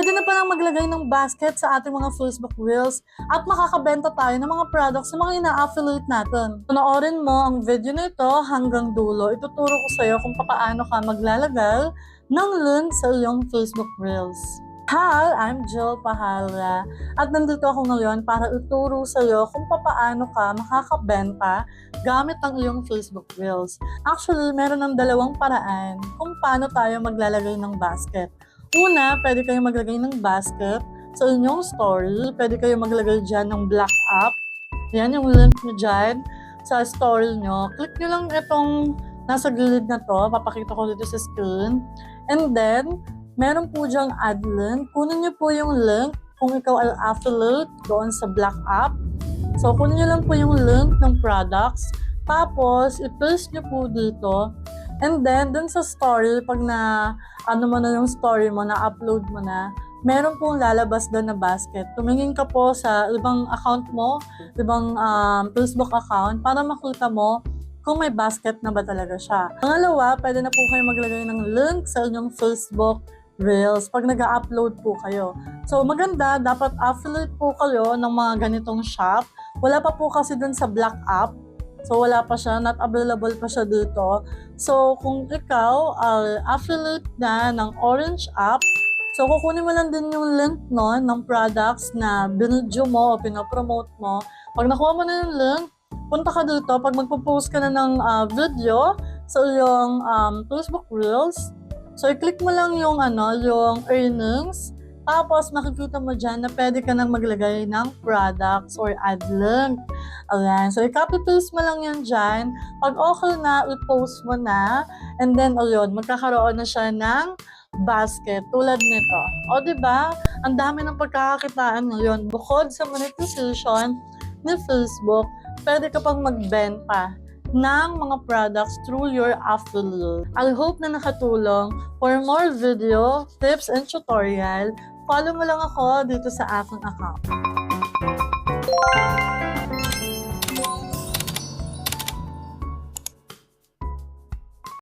pwede na palang maglagay ng basket sa ating mga Facebook Reels at makakabenta tayo ng mga products na mga ina-affiliate natin. Panoorin mo ang video na ito hanggang dulo. Ituturo ko sa iyo kung paano ka maglalagay ng link sa iyong Facebook Reels. Hi, I'm Jill Pahala at nandito ako ngayon para ituro sa iyo kung paano ka makakabenta gamit ang iyong Facebook Reels. Actually, meron ng dalawang paraan kung paano tayo maglalagay ng basket. Una, pwede kayo maglagay ng basket sa inyong story. Pwede kayo maglagay dyan ng black up. Yan yung link nyo dyan sa story nyo. Click nyo lang itong nasa gilid na to. Papakita ko dito sa screen. And then, meron po dyang add link. Kunin nyo po yung link kung ikaw ay affiliate doon sa black app. So, kunin nyo lang po yung link ng products. Tapos, i-paste nyo po dito. And then, dun sa story, pag na, ano mo na yung story mo, na-upload mo na, meron pong lalabas doon na basket. Tumingin ka po sa ibang account mo, ibang um, Facebook account, para makita mo kung may basket na ba talaga siya. Pangalawa, pwede na po kayo maglagay ng link sa inyong Facebook Reels pag nag-upload po kayo. So maganda, dapat affiliate po kayo ng mga ganitong shop. Wala pa po kasi dun sa Black App. So wala pa siya, not available pa siya dito. So kung ikaw ay affiliate na ng Orange App, so kukunin mo lang din yung link no, ng products na binidyo mo o pinopromote mo. Pag nakuha mo na yung link, punta ka dito. Pag magpo-post ka na ng ah, video sa iyong um, Facebook Reels, So, i-click mo lang yung ano, yung earnings. Tapos, makikita mo dyan na pwede ka nang maglagay ng products or ad link. Ayan. So, i-copy paste mo lang yan dyan. Pag okay na, i-post mo na. And then, ayun, magkakaroon na siya ng basket tulad nito. O, di ba? Ang dami ng pagkakakitaan ngayon. Bukod sa monetization ni Facebook, pwede ka pang magbenta ng mga products through your affiliate. I hope na nakatulong. For more video, tips, and tutorial, follow mo lang ako dito sa aking account.